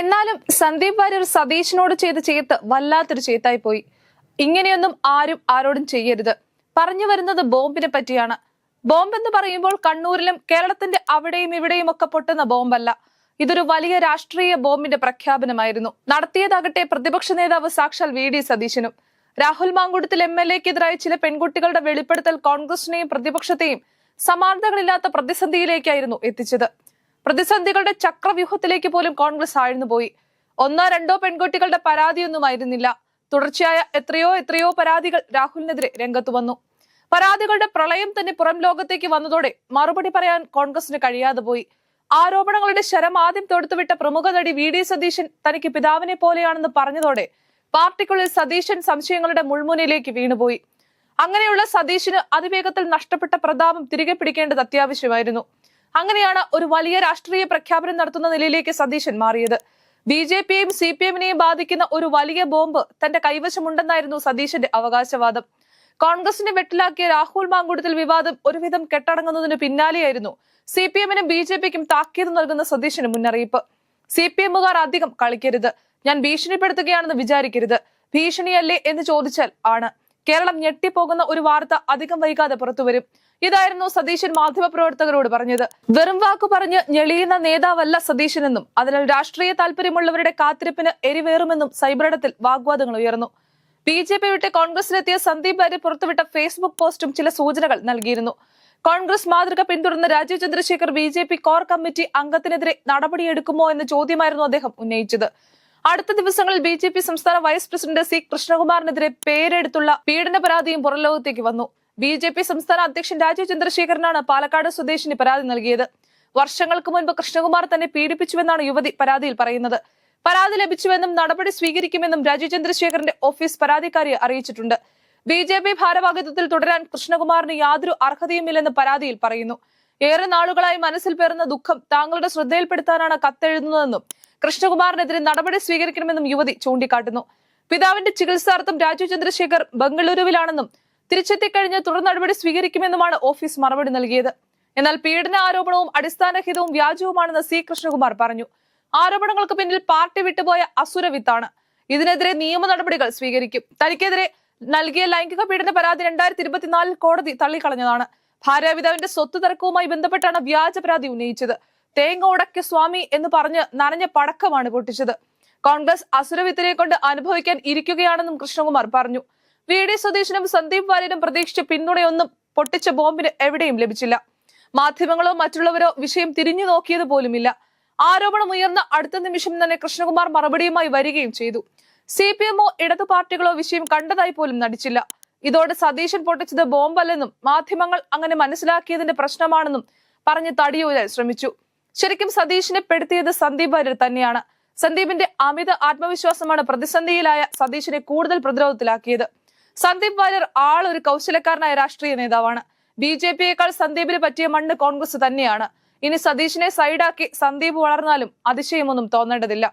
എന്നാലും സന്ദീപ് വാര്യർ സതീഷിനോട് ചെയ്ത ചെയ്ത്ത് വല്ലാത്തൊരു ചെയ്ത്തായി പോയി. ഇങ്ങനെയൊന്നും ആരും ആരോടും ചെയ്യരുത്. പറഞ്ഞു വരുന്നത് ബോംബിനെ പറ്റിയാണ്. ബോംബ് എന്ന് പറയുമ്പോൾ കണ്ണൂരിലും കേരളത്തിന്റെ അവിടെയും ഇവിടെയും ഒക്കെ പൊട്ടുന്ന ബോംബല്ല. ഇതൊരു വലിയ രാഷ്ട്രീയ ബോംബിന്റെ പ്രഖ്യാപനമായിരുന്നു. നടത്തിയതാകട്ടെ പ്രതിപക്ഷ നേതാവ് സാക്ഷാൽ വി ഡി സതീശനും. രാഹുൽ മാങ്കുടത്തിൽ എം എൽ എക്കെതിരായ ചില പെൺകുട്ടികളുടെ വെളിപ്പെടുത്തൽ കോൺഗ്രസിനെയും പ്രതിപക്ഷത്തെയും സമാനതകളില്ലാത്ത പ്രതിസന്ധിയിലേക്കായിരുന്നു എത്തിച്ചത്. പ്രതിസന്ധികളുടെ ചക്രവ്യൂഹത്തിലേക്ക് പോലും കോൺഗ്രസ് ആഴ്ന്നുപോയി ഒന്നോ രണ്ടോ പെൺകുട്ടികളുടെ പരാതിയൊന്നുമായിരുന്നില്ല തുടർച്ചയായ എത്രയോ എത്രയോ പരാതികൾ രാഹുലിനെതിരെ രംഗത്തു വന്നു. പരാതികളുടെ പ്രളയം തന്നെ പുറം ലോകത്തേക്ക് വന്നതോടെ മറുപടി പറയാൻ കോൺഗ്രസിന് കഴിയാതെ പോയി. ആരോപണങ്ങളുടെ ശരം ആദ്യം തൊടുത്തുവിട്ട പ്രമുഖ നടി വി ഡി സതീശൻ തനിക്ക് പിതാവിനെ പോലെയാണെന്ന് പറഞ്ഞതോടെ പാർട്ടിക്കുള്ളിൽ സതീശൻ സംശയങ്ങളുടെ മുൾമുനയിലേക്ക് വീണുപോയി. അങ്ങനെയുള്ള സതീശന് അതിവേഗത്തിൽ നഷ്ടപ്പെട്ട പ്രതാപം തിരികെ പിടിക്കേണ്ടത് അത്യാവശ്യമായിരുന്നു. അങ്ങനെയാണ് ഒരു വലിയ രാഷ്ട്രീയ പ്രഖ്യാപനം നടത്തുന്ന നിലയിലേക്ക് സതീശൻ മാറിയത്. ബി ജെ പിയെയും സി പി എമ്മിനെയും ബാധിക്കുന്ന ഒരു വലിയ ബോംബ് തന്റെ കൈവശമുണ്ടെന്നായിരുന്നു സതീശന്റെ അവകാശവാദം. കോൺഗ്രസിനെ വെട്ടിലാക്കിയ രാഹുൽ മാങ്കുടത്തിൽ വിവാദം ഒരുവിധം കെട്ടടങ്ങുന്നതിന് പിന്നാലെയായിരുന്നു സി പി എമ്മിനും ബി ജെ പിക്കും താക്കീത് നൽകുന്ന സതീശന് മുന്നറിയിപ്പ്. സി പി എമ്മുകാർ അധികം കളിക്കരുത്. ഞാൻ ഭീഷണിപ്പെടുത്തുകയാണെന്ന് വിചാരിക്കരുത്. ഭീഷണിയല്ലേ എന്ന് ചോദിച്ചാൽ ആണ്. കേരളം ഞെട്ടിപ്പോകുന്ന ഒരു വാർത്ത അധികം വൈകാതെ പുറത്തുവരും ഇതായിരുന്നു സതീശൻ മാധ്യമപ്രവർത്തകരോട് പറഞ്ഞത്. വെറും വാക്കു പറഞ്ഞ് ഞെളിയുന്ന നേതാവല്ല സതീശനെന്നും അതിനാൽ രാഷ്ട്രീയ താല്പര്യമുള്ളവരുടെ കാത്തിരിപ്പിന് എരിവേറുമെന്നും സൈബറിടത്തിൽ വാഗ്വാദങ്ങൾ ഉയർന്നു. ബി ജെ പി വിട്ട് കോൺഗ്രസിലെത്തിയ സന്ദീപ് ഭാര്യ പുറത്തുവിട്ട ഫേസ്ബുക്ക് പോസ്റ്റും ചില സൂചനകൾ നൽകിയിരുന്നു. കോൺഗ്രസ് മാതൃക പിന്തുടർന്ന Rajeev Chandrasekhar B core committee അംഗത്തിനെതിരെ നടപടിയെടുക്കുമോ എന്ന ചോദ്യമായിരുന്നു അദ്ദേഹം ഉന്നയിച്ചത്. അടുത്ത ദിവസങ്ങളിൽ ബി ജെ പി സംസ്ഥാന വൈസ് പ്രസിഡന്റ് സി കൃഷ്ണകുമാറിനെതിരെ പേരെടുത്തുള്ള പീഡന പരാതിയും പുറംലോകത്തേക്ക് വന്നു. ബി ജെ പി സംസ്ഥാന അധ്യക്ഷൻ രാജീവ് ചന്ദ്രശേഖരനാണ് പാലക്കാട് സ്വദേശിന് പരാതി നൽകിയത്. വർഷങ്ങൾക്ക് മുൻപ് കൃഷ്ണകുമാർ തന്നെ പീഡിപ്പിച്ചുവെന്നാണ് യുവതി പരാതിയിൽ പറയുന്നത്. പരാതി ലഭിച്ചുവെന്നും നടപടി സ്വീകരിക്കുമെന്നും രാജീവ് ചന്ദ്രശേഖരന്റെ ഓഫീസ് പരാതിക്കാരിയെ അറിയിച്ചിട്ടുണ്ട്. ബി ജെ പി ഭാരവാഹിത്വത്തിൽ തുടരാൻ കൃഷ്ണകുമാറിന് യാതൊരു അർഹതയുമില്ലെന്ന് പരാതിയിൽ പറയുന്നു. ഏറെ നാളുകളായി മനസ്സിൽ പേറുന്ന ദുഃഖം താങ്കളുടെ ശ്രദ്ധയിൽപ്പെടുത്താനാണ് കത്തെഴുതുന്നതെന്നും കൃഷ്ണകുമാറിനെതിരെ നടപടി സ്വീകരിക്കണമെന്നും യുവതി ചൂണ്ടിക്കാട്ടുന്നു. പിതാവിന്റെ ചികിത്സാർത്ഥം രാജു ചന്ദ്രശേഖർ ബംഗളൂരുവിലാണെന്നും തിരിച്ചെത്തിക്കഴിഞ്ഞ് തുടർ നടപടി സ്വീകരിക്കുമെന്നുമാണ് ഓഫീസ് മറുപടി നൽകിയത്. എന്നാൽ പീഡന ആരോപണവും അടിസ്ഥാനഹിതവും വ്യാജവുമാണെന്ന് സി. കൃഷ്ണകുമാർ പറഞ്ഞു. ആരോപണങ്ങൾക്ക് പിന്നിൽ പാർട്ടി വിട്ടുപോയ അസുരവിത്താണ് ഇതിനെതിരെ നിയമ നടപടികൾ സ്വീകരിക്കും. തനിക്കെതിരെ നൽകിയ ലൈംഗിക പീഡന പരാതി രണ്ടായിരത്തി ഇരുപത്തിനാലിൽ കോടതി തള്ളിക്കളഞ്ഞതാണ്. ഭാര്യാപിതാവിന്റെ സ്വത്ത് തർക്കവുമായി ബന്ധപ്പെട്ടാണ് വ്യാജ പരാതി ഉന്നയിച്ചത്. തേങ്ങ സ്വാമി എന്ന് പറഞ്ഞ് നനഞ്ഞ പടക്കമാണ് പൊട്ടിച്ചത്. കോൺഗ്രസ് അസുരവിത്തിനെ കൊണ്ട് അനുഭവിക്കാൻ ഇരിക്കുകയാണെന്നും കൃഷ്ണകുമാർ പറഞ്ഞു. വി. ഡി. സതീശനും സന്ദീപ് വാര്യനും പ്രതീക്ഷിച്ച പിന്തുണയൊന്നും പൊട്ടിച്ച ബോംബിന് എവിടെയും ലഭിച്ചില്ല. മാധ്യമങ്ങളോ മറ്റുള്ളവരോ വിഷയം തിരിഞ്ഞു നോക്കിയത് പോലുമില്ല. ആരോപണം ഉയർന്ന അടുത്ത നിമിഷം തന്നെ കൃഷ്ണകുമാർ മറുപടിയുമായി വരികയും ചെയ്തു. സി. പി. എമ്മോ ഇടതു പാർട്ടികളോ വിഷയം കണ്ടതായി പോലും നടിച്ചില്ല. ഇതോടെ സതീശൻ പൊട്ടിച്ചത് ബോംബല്ലെന്നും മാധ്യമങ്ങൾ അങ്ങനെ മനസ്സിലാക്കിയതിന്റെ പ്രശ്നമാണെന്നും പറഞ്ഞ് തടിയൂരാൻ ശ്രമിച്ചു. ശരിക്കും സതീഷിനെ പെടുത്തിയത് സന്ദീപ് വാര്യർ തന്നെയാണ്. സന്ദീപിന്റെ അമിത ആത്മവിശ്വാസമാണ് പ്രതിസന്ധിയിലായ സതീഷിനെ കൂടുതൽ പ്രതിരോധത്തിലാക്കിയത്. സന്ദീപ് വാര്യർ ആൾ ഒരു കൗശലക്കാരനായ രാഷ്ട്രീയ നേതാവാണ്. ബി ജെ പിയേക്കാൾ സന്ദീപിന് പറ്റിയ മണ്ണ് കോൺഗ്രസ് തന്നെയാണ്. ഇനി സതീഷിനെ സൈഡാക്കി സന്ദീപ് വളർന്നാലും അതിശയമൊന്നും തോന്നേണ്ടതില്ല.